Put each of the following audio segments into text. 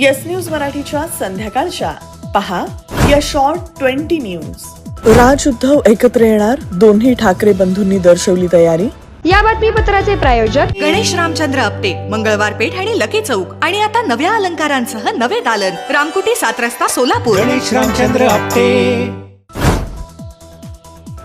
Yes news मराठीच्या संध्याकाळच्या. पहा या short twenty news Raj Uddhav एकत्र येणार दोन्ही ठाकरे बंधूंनी दर्शवली तयारी. या बातमीपत्राचे प्रायोजक गणेश रामचंद्र आपटे मंगळवार पेठ आणि लकी चौक. आणि आता नव्या अलंकारांसह नवे दालन. रामकुटी सात रस्ता सोलापूर. गणेश रामचंद्र आपटे.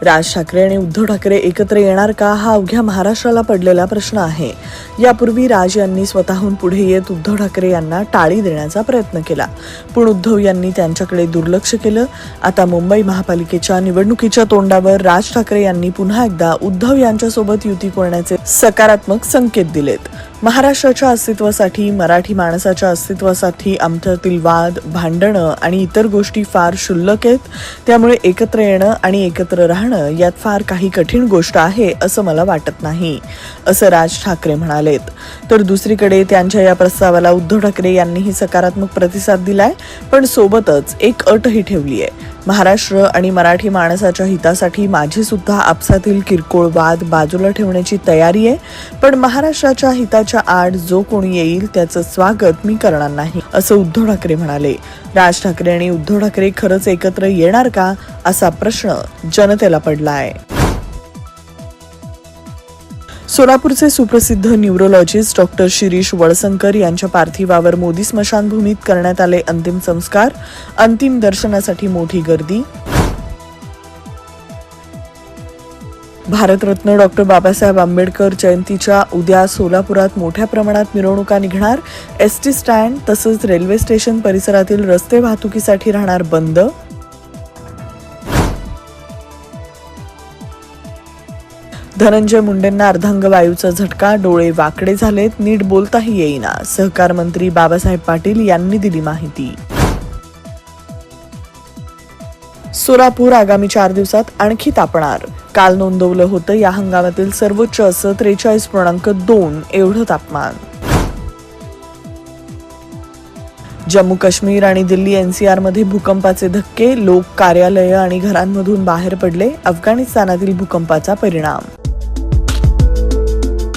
राज ठाकरे आणि उद्धव ठाकरे एकत्र येणार का हा अवघ्या महाराष्ट्राला पडलेला प्रश्न आहे. यापूर्वी राज यांनी स्वतःहून पुढे येत उद्धव ठाकरे यांना टाळी देण्याचा प्रयत्न केला. पण उद्धव यांनी त्यांच्याकडे दुर्लक्ष केलं. आता मुंबई महापालिकेच्या निवडणुकीच्या तोंडावर राज ठाकरे यांनी पुन्हा एकदा उद्धव यांच्यासोबत युती करण्याचे सकारात्मक संकेत दिलेत. महाराष्ट्राच्या अस्तित्वासाठी मराठी माणसाच्या अस्तित्वासाठी आमच्यातील वाद भांडणं आणि इतर गोष्टी फार क्षुल्लक आहेत. त्यामुळे एकत्र येणं आणि एकत्र राहणं यात फार काही कठीण गोष्ट आहे असं मला वाटत नाही असं राज ठाकरे म्हणालेत. तर दुसरीकडे त्यांच्या या प्रस्तावाला उद्धव ठाकरे यांनीही सकारात्मक प्रतिसाद दिलाय पण सोबतच एक अटही ठेवली आहे महाराष्ट्र आणि मराठी माणसाच्या हितासाठी माझी सुद्धा आपसातील किरकोळ वाद बाजूला ठेवण्याची तयारी आहे. पण महाराष्ट्राच्या हिताच्या आड जो कोणी येईल त्याचं स्वागत मी करणार नाही असं उद्धव ठाकरे म्हणाले. राज ठाकरे आणि उद्धव ठाकरे खरंच एकत्र येणार का? असा प्रश्न जनतेला पडला आहे सोलापूरचे सुप्रसिद्ध न्यूरोलॉजिस्ट डॉक्टर शिरीष वळसंकर यांच्या पार्थिवावर मोदी स्मशानभूमीत करण्यात आले अंतिम संस्कार अंतिम दर्शनासाठी मोठी गर्दी. भारतरत्न डॉक्टर बाबासाहेब आंबेडकर जयंतीच्या उद्या सोलापुरात मोठ्या प्रमाणात मिरवणुका निघणार. एस टी स्टँड तसंच रेल्वे स्टेशन परिसरातील रस्ते वाहतुकीसाठी राहणार बंद. धनंजय मुंडेंना अर्धांगवायूचा झटका डोळे वाकडे झालेत नीट बोलताही येईना सहकार मंत्री बाबासाहेब पाटील यांनी दिली माहिती. सोलापूर आगामी चार दिवसात आणखी तापणार. काल नोंदवलं होतं या हंगामातील सर्वोच्च असं त्रेचाळीस पूर्णांक दोन एवढं तापमान. जम्मू काश्मीर आणि दिल्ली एनसीआरमध्ये भूकंपाचे धक्के लोक कार्यालयं आणि घरांमधून बाहेर पडले अफगाणिस्तानातील भूकंपाचा परिणाम.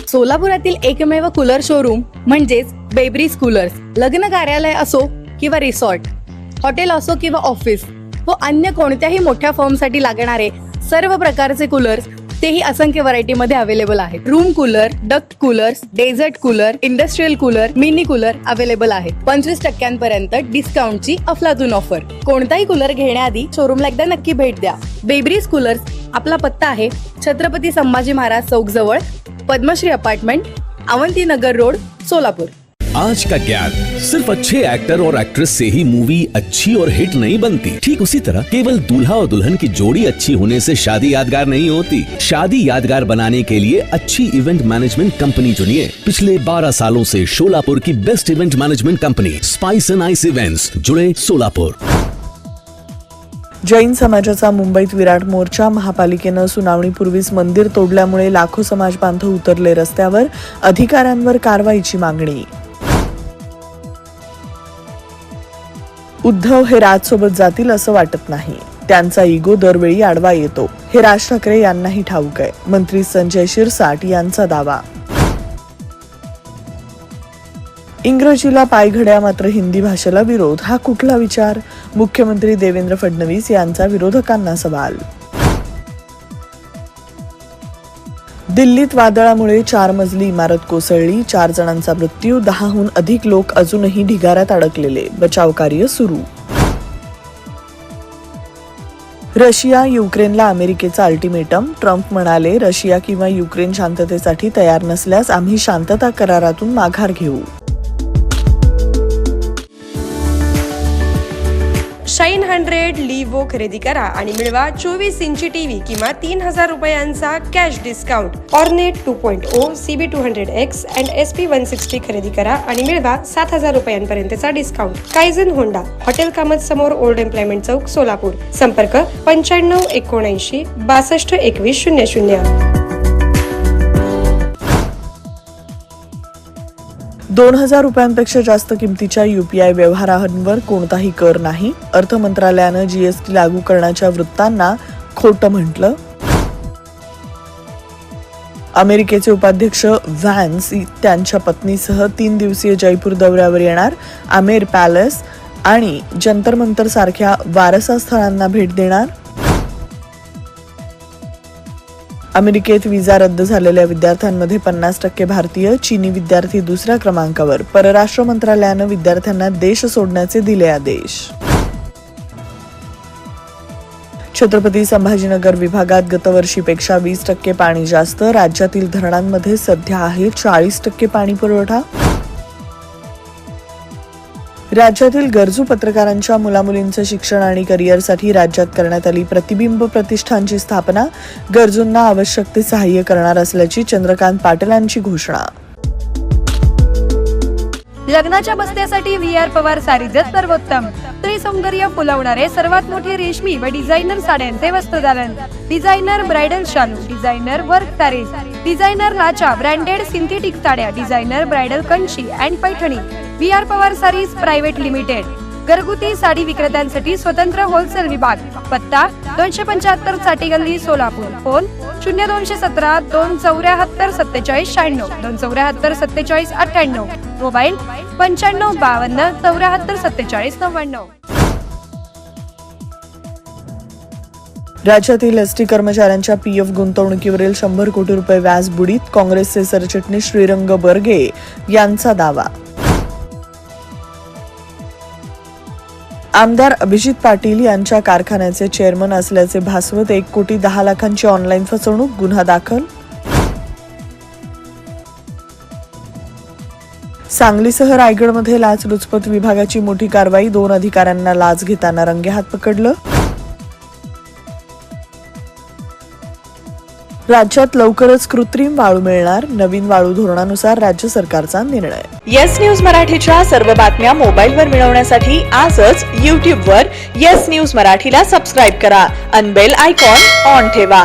सोलापुरातील एकमेव कूलर शोरूम म्हणजेच बेबरीज कूलर्स लग्न कार्यालय असो किंवा रिसॉर्ट हॉटेल असो किंवा ऑफिस व अन्य कोणत्याही मोठ्या फॉर्मसाठी लागणारे सर्व प्रकारचे कूलर्स तेही असंख्य व्हरायटीमध्ये अवेलेबल आहेत. Room cooler duct coolers desert cooler industrial cooler mini cooler available आहेत. पंचवीस टक्क्यांपर्यंत डिस्काउंटची अफलातून ऑफर कोणताही कूलर घेण्याआधी शोरूमला एकदा नक्की भेट द्या. बेब्रीज कूलर्स आपला पत्ता आहे छत्रपती संभाजी महाराज चौक जवळ पद्मश्री अपार्टमेंट अवंती नगर रोड सोलापूर. आज का ज्ञान सिर्फ़ अच्छे एक्टर और एक्ट्रेस से ही मूवी अच्छी और हिट नहीं बनती। ठीक उसी तरह केवल दूल्हा और दुल्हन की जोड़ी अच्छी होने से शादी यादगार नहीं होती। शादी यादगार बनाने के लिए अच्छी इवेंट मैनेजमेंट कंपनी चुनिए। पिछले 12 सालों से शोलापुर की best event management company spice and ice events जुड़े सोलापुर जैन समाजाचा मुंबईत विराट मोर्चा, महापालिकेनं सुनावणीपूर्वीच मंदिर तोडल्यामुळे लाखो समाज बांधव उतरले रस्त्यावर, अधिकाऱ्यांवर कारवाईची मागणी. उद्धव हे राजसोबत जातील असं वाटत नाही. त्यांचा इगो दरवेळी आडवा येतो. हे राज ठाकरे यांनाही ठाऊक आहे. मंत्री संजय शिरसाट यांचा दावा. इंग्रजीला पायघड्या मात्र हिंदी भाषेला विरोध. हा कुठला विचार? मुख्यमंत्री देवेंद्र फडणवीस यांचा विरोधकांना सवाल. दिल्लीत वादळामुळे चार मजली इमारत कोसळली. चार जणांचा मृत्यू. दहाहून अधिक लोक अजूनही ढिगाऱ्यात अडकलेले. बचाव कार्य सुरू. रशिया युक्रेनला अमेरिकेचा अल्टिमेटम. ट्रम्प म्हणाले रशिया किंवा युक्रेन शांततेसाठी तयार नसल्यास आम्ही शांतता करारातून माघार घेऊ. शाईन हंड्रेड लिवो खरेदी करा आणि मिळवा चोवीस इंची टीव्ही किंवा तीन हजार रुपयांचा cash discount Hornet two point o C B two hundred X and S P one sixty खरेदी करा आणि मिळवा सात हजार रुपयांपर्यंतचा discount Kaizen Honda hotel Kamat समोर ओल्ड एम्प्लॉयमेंट चौक सोलापूर. संपर्क पंच्याण्णव एकोणऐंशी बासष्ट एकवीस शून्य शून्य. दोन हजार रुपयांपेक्षा जास्त किमतीच्या युपीआय व्यवहारांवर कोणताही कर नाही. अर्थ मंत्रालयानं जीएसटी लागू करण्याच्या वृत्तांना खोटं म्हटलं. अमेरिकेचे उपाध्यक्ष व्हॅन्स त्यांच्या पत्नीसह तीन दिवसीय जयपूर दौऱ्यावर येणार. आमेर पॅलेस आणि जंतर मंतर सारख्या वारसा स्थळांना भेट देणार. अमेरिकेत विजा रद्द झालेल्या विद्यार्थ्यांमध्ये पन्नास टक्के भारतीय चीनी विद्यार्थी दुसऱ्या क्रमांकावर. परराष्ट्र मंत्रालयानं विद्यार्थ्यांना देश सोडण्याचे दिले आदेश. छत्रपती संभाजीनगर विभागात गतवर्षीपेक्षा वीस टक्के पाणी जास्त राज्यातील धरणांमध्ये सध्या आहे चाळीस टक्के पाणी पुरवठा. राज्यातील गरजू पत्रकारांच्या मुलामुलींचं शिक्षण आणि करिअरसाठी राज्यात करण्यात आली प्रतिबिंब प्रतिष्ठानची स्थापना गरजूंना आवश्यक ते सहाय्य करणार असल्याची चंद्रकांत पाटलांची घोषणा. लग्नाच्या बसण्यासाठी व्ही आर पवार सारीजच सर्वोत्तम. स्त्री सौंदर्य फुलवणारे सर्वात मोठे रेशमी व डिझायनर साड्यांचे वस्त्रदालन डिझायनर ब्रायडल शालू डिझायनर वर्क सारीज डिझायनर लाचा ब्रँडेड सिंथेटिक साड्या designer bridal Kanchi and Paithani. V R Pawar sarees private limited. घरगुती साडी विक्रेत्यांसाठी स्वतंत्र होलसेल विभाग. पत्ता दोनशे पंच्याहत्तरसाठी गल्ली सोलापूर. फोन शून्य दोनशे सतरा दोन चौऱ्याहत्तर सत्तेचाळीस शहाण्णव. दोन चौऱ्याहत्तर सत्तेचाळीस अठ्ठ्याण्णव. मोबाईल पंच्याण्णव बावन्न चौऱ्याहत्तर सत्तेचाळीस नव्याण्णव. राज्यातील एसटी कर्मचाऱ्यांच्या पी एफ गुंतवणुकीवरील शंभर कोटी रुपये व्याज बुडीत काँग्रेसचे सरचिटणीस श्रीरंग बर्गे यांचा दावा. आमदार अभिजित पाटील यांच्या कारखान्याचे चेअरमन असल्याचे भासवत एक कोटी दहा लाखांची ऑनलाईन फसवणूक गुन्हा दाखल. सांगलीसह रायगडमध्ये लाचलुचपत विभागाची मोठी कारवाई दोन अधिकाऱ्यांना लाच घेताना रंगेहात पकडलं. राज्यात लवकरच कृत्रिम वाळू मिळणार. नवीन वाळू धोरणानुसार राज्य सरकारचा निर्णय. येस न्यूज मराठीच्या सर्व बातम्या मोबाईलवर मिळवण्यासाठी आजच यूट्यूबवर येस न्यूज मराठीला सबस्क्राईब करा. अनबेल आयकॉन ऑन ठेवा.